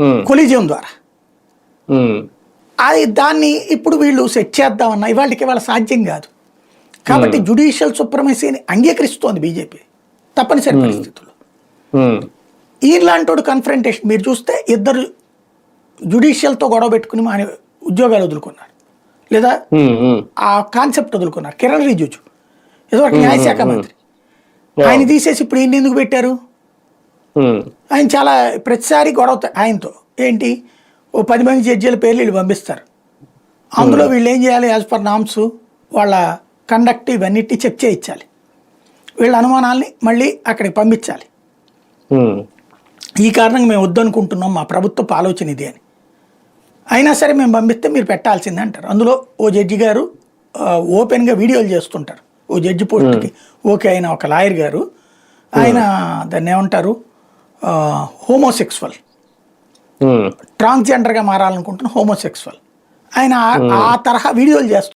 ఉమ్, collegium ద్వారా. అది దాన్ని ఇప్పుడు వీళ్ళు సెట్ చేద్దామన్నా ఇవాళకి ఇవాళ సాధ్యం కాదు. కాబట్టి జుడిషియల్ సుప్రమసీని అంగీకరిస్తోంది బీజేపీ. తప్పనిసరి పరిస్థితుల్లో. ఉమ్, ఈలాంటోడు కన్ఫరంటేషన్ మీరు చూస్తే ఇద్దరు జుడిషియల్తో గొడవ పెట్టుకుని మన ఉద్యోగాలు వదులుకున్నారు. లేదా ఆ కాన్సెప్ట్ వదులుకున్నారు. కిరణ్ రిజిజు. ఏదో ఒక న్యాయశాఖ మంత్రి. ఆయన తీసేసి ఇప్పుడు ఈయన ఎందుకు పెట్టారు? ఆయన చాలా ప్రతిసారి గొడవ ఆయనతో. ఏంటి? ఓ పది మంది జడ్జీల పేర్లు వీళ్ళు పంపిస్తారు. అందులో వీళ్ళు ఏం చేయాలి? యాజ్ పర్ నామ్స్ వాళ్ళ కండక్ట్ ఇవన్నిటి చెక్ చేయించాలి. వీళ్ళ అనుమానాల్ని మళ్ళీ అక్కడికి పంపించాలి. ఈ కారణంగా మేము వద్దనుకుంటున్నాం మా ప్రభుత్వపు ఆలోచన ఇది అని. అయినా సరే మేము పంపిస్తే మీరు పెట్టాల్సిందే అంటారు. అందులో ఓ జడ్జి గారు ఓపెన్గా వీడియోలు చేస్తుంటారు. ఓ జడ్జి పోస్ట్కి. ఓకే అయిన ఒక లాయర్ గారు. ఆయన దాన్ని ఏమంటారు? హోమోసెక్సువల్ ట్రాన్స్జెండర్గా మారాలనుకుంటున్న హోమోసెక్సువల్ ఆయన ఆ- ఆ తరహా వీడియోలు చేస్తుంటారు